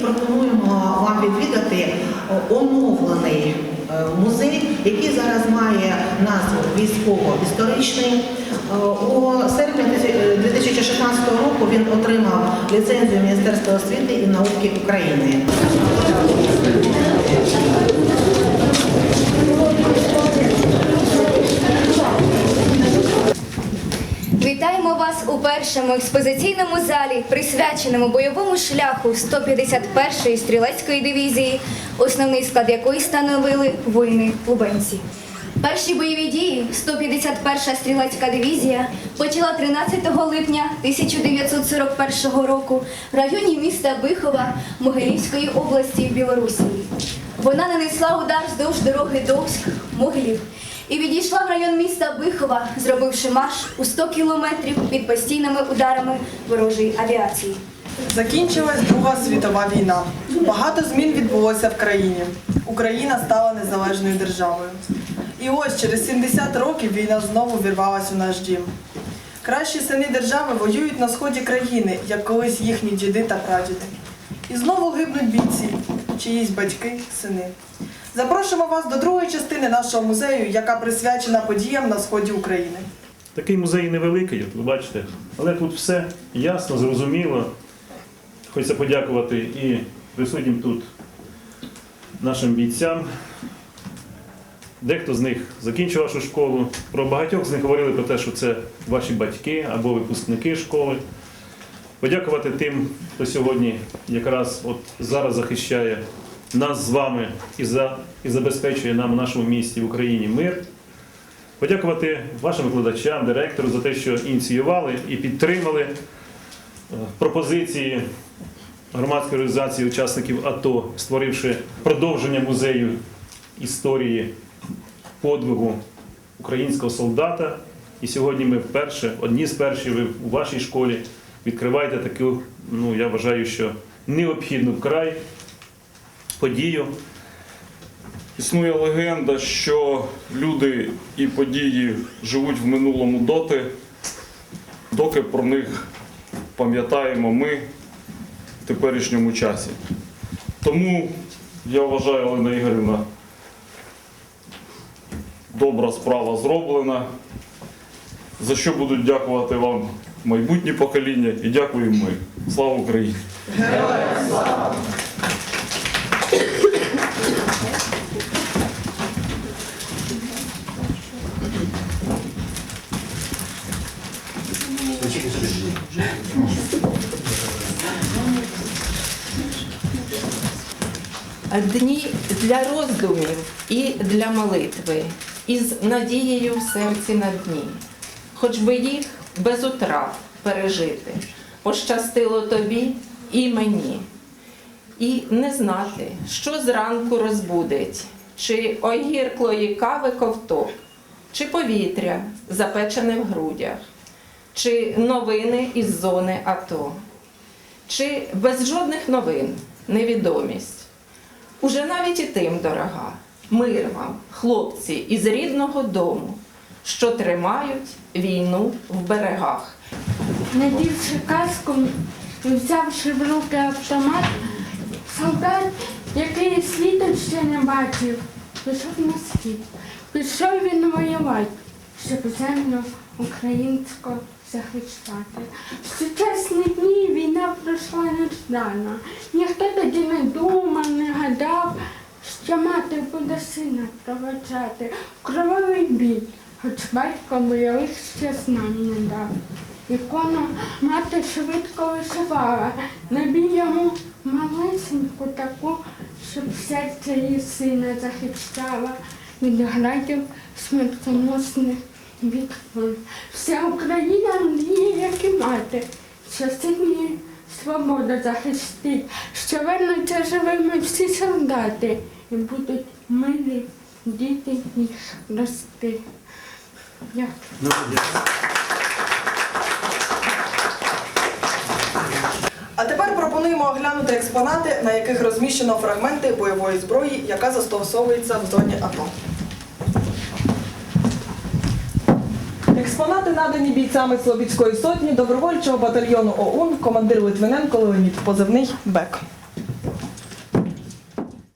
Пропонуємо вам відвідати е, оновлений е, музей, який зараз має назву військово-історичний. Е, У серпні 2016 року він отримав ліцензію Міністерства освіти і науки України. Першому експозиційному залі, присвяченому бойовому шляху 151-ї стрілецької дивізії, основний склад якої становили воїни-лубенці. Перші бойові дії 151-ша стрілецька дивізія почала 13 липня 1941 року в районі міста Бихова Могилівської області Білорусі. Вона нанесла удар вздовж дороги Довськ-Могилів і відійшла в район міста Бихова, зробивши марш у 100 кілометрів під постійними ударами ворожої авіації. Закінчилась Друга світова війна. Багато змін відбулося в країні. Україна стала незалежною державою. І ось через 70 років війна знову вірвалась у наш дім. Кращі сини держави воюють на сході країни, як колись їхні діди та прадіди. І знову гибнуть бійці, чиїсь батьки, сини. Запрошуємо вас до другої частини нашого музею, яка присвячена подіям на сході України. Такий музей невеликий, ви бачите, але тут все ясно, зрозуміло. Хочеться подякувати і присутнім тут нашим бійцям. Дехто з них закінчив вашу школу. Про багатьох з них говорили про те, що це ваші батьки або випускники школи. Подякувати тим, хто сьогодні якраз от зараз захищає нас з вами і, за, і забезпечує нам в нашому місті в Україні мир. Подякувати вашим викладачам, директору за те, що ініціювали і підтримали е, пропозиції громадської організації учасників АТО, створивши продовження музею історії подвигу українського солдата. І сьогодні ми вперше, одні з перших ви у вашій школі відкриваєте таку, ну я вважаю, що необхідну вкрай подію. Існує легенда, що люди і події живуть в минулому доти, доки про них пам'ятаємо ми в теперішньому часі. Тому я вважаю, Олена Ігорівна, добра справа зроблена, за що будуть дякувати вам майбутні покоління і дякуємо ми. Слава Україні! Дні для роздумів і для молитви, із надією в серці на дні, хоч би їх без утрат пережити, пощастило тобі і мені, і не знати, що зранку розбудить, чи огірклої кави ковток, чи повітря запечене в грудях, чи новини із зони АТО, чи без жодних новин невідомість. Уже навіть і тим дорога. Мир вам, хлопці, із рідного дому, що тримають війну в берегах. Надівши каску, взявши в руки автомат, солдат, який світу ще не бачив, пішов на схід. Пішов він воювати, щоб землю українську захищати. В сучасні дні війна пройшла неждано. Ніхто тоді не думав, не гадав, що мати буде сина проведжати кровавий бій, хоч батько бойових ще знань не дав. Ікону мати швидко вишивала, набій йому малесеньку таку, щоб серце її сина захищала від градів смертоносних від. Вся Україна мріє, як і мати, що сині свободу захистить, що вернуться живими всі солдати і будуть милі діти їх рости. А тепер пропонуємо оглянути експонати, на яких розміщено фрагменти бойової зброї, яка застосовується в зоні АТО. Експонати надані бійцями Слобідської сотні добровольчого батальйону ОУН, командир Литвиненко Леонід, позивний БЕК.